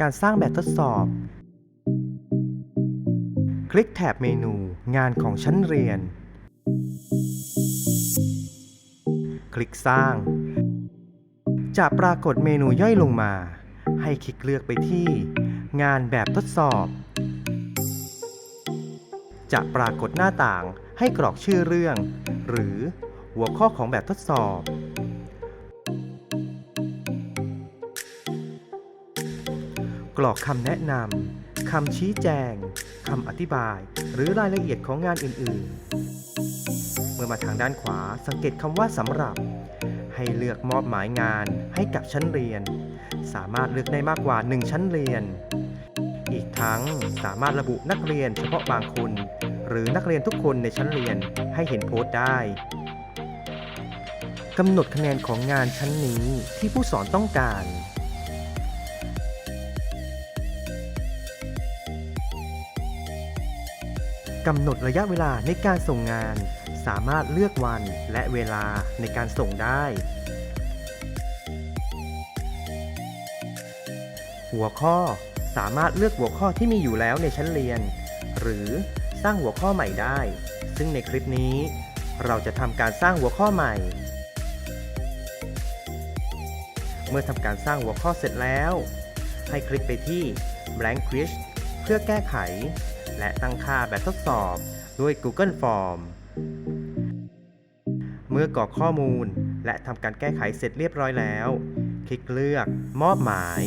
การสร้างแบบทดสอบ คลิกแถบเมนู งานของชั้นเรียน คลิกสร้าง จะปรากฏเมนูย่อยลงมา ให้คลิกเลือกไปที่ งานแบบทดสอบ จะปรากฏหน้าต่างให้กรอกชื่อเรื่อง หรือหัวข้อของแบบทดสอบ กรอกคำแนะนำคำชี้แจงคำอธิบาย หรือรายละเอียดของงานอื่น ๆ เมื่อมาทางด้านขวาสังเกตคำว่าสำหรับ ให้เลือกมอบหมายงานให้กับชั้นเรียน สามารถเลือกได้มากกว่า 1 ชั้นเรียน อีกทั้งสามารถระบุนักเรียนเฉพาะบางคน หรือนักเรียนทุกคนในชั้นเรียนให้เห็นโพสต์ได้กำหนดคะแนนของงานชั้นนี้ที่ผู้สอนต้องการ กำหนดระยะเวลาในการส่งงาน สามารถเลือกวันและเวลาในการส่งได้ หัวข้อสามารถเลือกหัวข้อที่มีอยู่แล้วในชั้นเรียน หรือสร้างหัวข้อใหม่ได้ ซึ่งในคลิปนี้ เราจะทำการสร้างหัวข้อใหม่ เมื่อทำการสร้างหัวข้อเสร็จแล้ว ให้คลิกไปที่ blank quiz เพื่อแก้ไข และตั้งค่าแบบทดสอบด้วย Google Form เมื่อกรอกข้อมูลและทำการแก้ไขเสร็จเรียบร้อยแล้ว คลิกเลือกมอบหมาย